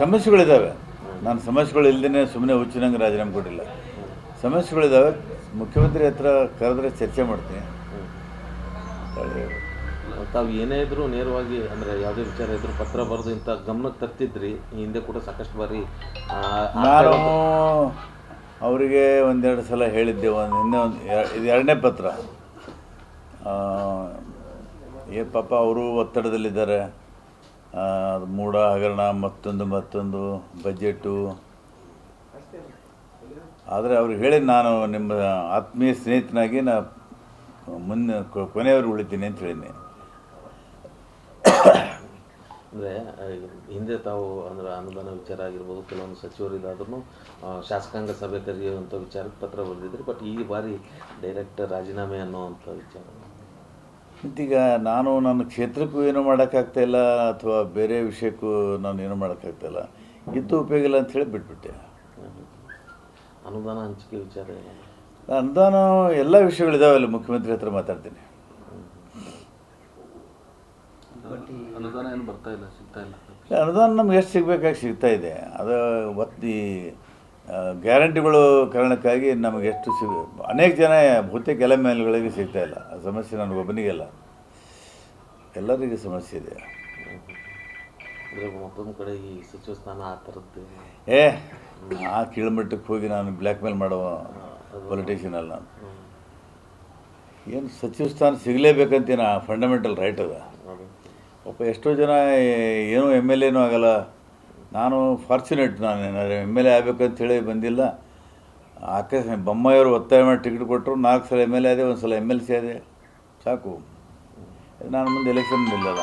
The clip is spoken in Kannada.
ಸಮಸ್ಯೆಗಳಿದ್ದಾವೆ ನಾನು ಸಮಸ್ಯೆಗಳು ಇಲ್ದೇ ಸುಮ್ಮನೆ ಹುಚ್ಚಿನಂಗೆ ರಾಜೀನಾಮೆ ಕೊಟ್ಟಿಲ್ಲ. ಸಮಸ್ಯೆಗಳಿದ್ದಾವೆ ಮುಖ್ಯಮಂತ್ರಿ ಹತ್ರ ಕರೆದ್ರೆ ಚರ್ಚೆ ಮಾಡ್ತೀನಿ. ತಾವು ಏನೇ ಇದ್ರೂ ನೇರವಾಗಿ ಅಂದರೆ ಯಾವುದೇ ವಿಚಾರ ಇದ್ರೂ ಪತ್ರ ಬರೆದು ಇಂಥ ಗಮನಕ್ಕೆ ತರ್ತಿದ್ರಿ. ಈ ಹಿಂದೆ ಕೂಡ ಸಾಕಷ್ಟು ಬಾರಿ ನಾನು ಅವರಿಗೆ ಒಂದೆರಡು ಸಲ ಹೇಳಿದ್ದೆ. ಒಂದು ಹಿಂದೆ ಒಂದು ಇದು ಎರಡನೇ ಪತ್ರ. ಏ ಪಾಪ ಅವರು ಒತ್ತಡದಲ್ಲಿದ್ದಾರೆ. ಮೂಢ ಹಗರಣ, ಮತ್ತೊಂದು ಮತ್ತೊಂದು ಬಜೆಟ್ಟು ಆದರೆ ಅವ್ರಿಗೆ ಹೇಳಿ ನಾನು ನಿಮ್ಮ ಆತ್ಮೀಯ ಸ್ನೇಹಿತನಾಗಿ ನಾ ಮುಂದೆ ಕೊ- ಕೊನೆಯವರೆಗೂ ಉಳಿತೀನಿ ಅಂತ ಹೇಳಿದ್ದೆ ಅಂದರೆ ಹಿಂದೆ ತಾವು ಅಂದರೆ ಅನುದಾನ ವಿಚಾರ ಆಗಿರ್ಬೋದು, ಕೆಲವೊಂದು ಸಚಿವರು ಇದಾದ್ರೂ ಶಾಸಕಾಂಗ ಸಭೆ ಕರೆಯುವಂಥ ವಿಚಾರಕ್ಕೆ ಪತ್ರ ಬರೆದಿದ್ರು, ಬಟ್ ಈ ಬಾರಿ ಡೈರೆಕ್ಟ್ ರಾಜೀನಾಮೆ ಅನ್ನೋವಂಥ ವಿಚಾರ. ಮತ್ತೀಗ ನಾನು ನನ್ನ ಕ್ಷೇತ್ರಕ್ಕೂ ಏನೂ ಮಾಡೋಕ್ಕಾಗ್ತಾಯಿಲ್ಲ ಅಥವಾ ಬೇರೆ ವಿಷಯಕ್ಕೂ ನಾನು ಏನೂ ಮಾಡೋಕ್ಕಾಗ್ತಾಯಿಲ್ಲ ಇದ್ದು ಉಪಯೋಗ ಇಲ್ಲ ಅಂತ ಹೇಳಿ ಬಿಟ್ಬಿಟ್ಟೆ. ಅನುದಾನ ಹಂಚಿಕೆ ವಿಚಾರ? ಅನುದಾನ ಎಲ್ಲ ವಿಷಯಗಳಿದಾವಲ್ಲ ಮುಖ್ಯಮಂತ್ರಿ ಹತ್ರ ಮಾತಾಡ್ತೀನಿ. ಅನುದಾನ ಏನು ಬರ್ತಾ ಇಲ್ಲ ಸಿಗ್ತಾ ಇಲ್ಲ, ಅನುದಾನ ನಮ್ಗೆ ಎಷ್ಟು ಸಿಗಬೇಕಾಗಿ ಸಿಗ್ತಾ ಇದೆ. ಅದು ಒತ್ತಿ ಗ್ಯಾರಂಟಿಗಳು ಕಾರಣಕ್ಕಾಗಿ ನಮಗೆ ಎಷ್ಟು ಸಿಗ ಅನೇಕ ಜನ ಬಹುತೇಕ ಎಲ್ಲ ಮೇಲ್ಗಳಿಗೆ ಸಿಗ್ತಾ ಇಲ್ಲ. ಆ ಸಮಸ್ಯೆ ನನಗೊಬ್ಬನಿಗೆಲ್ಲ ಎಲ್ಲರಿಗೂ ಸಮಸ್ಯೆ ಇದೆ. ಮತ್ತೊಂದು ಕಡೆ ಈ ಸಚಿವ ಸ್ಥಾನ ಆ ಥರದ್ದು ಏ ಆ ಕೀಳ್ಮಟ್ಟಕ್ಕೆ ಹೋಗಿ ನಾನು ಬ್ಲ್ಯಾಕ್ ಮೇಲ್ ಮಾಡೋ ಪೊಲಿಟಿಷಿಯನ್ ಅಲ್ಲ ನಾನು. ಏನು ಸಚಿವ ಸ್ಥಾನ ಸಿಗಲೇಬೇಕಂತೀನ ಫಂಡಮೆಂಟಲ್ ರೈಟ್ ಅದ? ಪಾಪ ಎಷ್ಟೋ ಜನ ಏನೂ ಎಂ ಎಲ್ ಎನೂ ಆಗಲ್ಲ. ನಾನು ಫಾರ್ಚುನೇಟ್ ನಾನು, ಏನಾದ್ರು ಎಂ ಎಲ್ ಎ ಆಗ್ಬೇಕಂತ ಹೇಳಿ ಬಂದಿಲ್ಲ. ಆಕಾಶ ಬೊಮ್ಮಾಯಿಯವರು ಒತ್ತಾಯ ಮಾಡಿ ಟಿಕೆಟ್ ಕೊಟ್ಟರು, ನಾಲ್ಕು ಸಲ ಎಂ ಎಲ್ ಎ ಆದೆ ಒಂದು ಸಲ ಎಂ ಎಲ್ ಸಿ ಆದೆ. ಸಾಕು. ನಾನು ಮುಂದೆ ಎಲೆಕ್ಷನ್ ನಿಲ್ಲಲ್ಲ.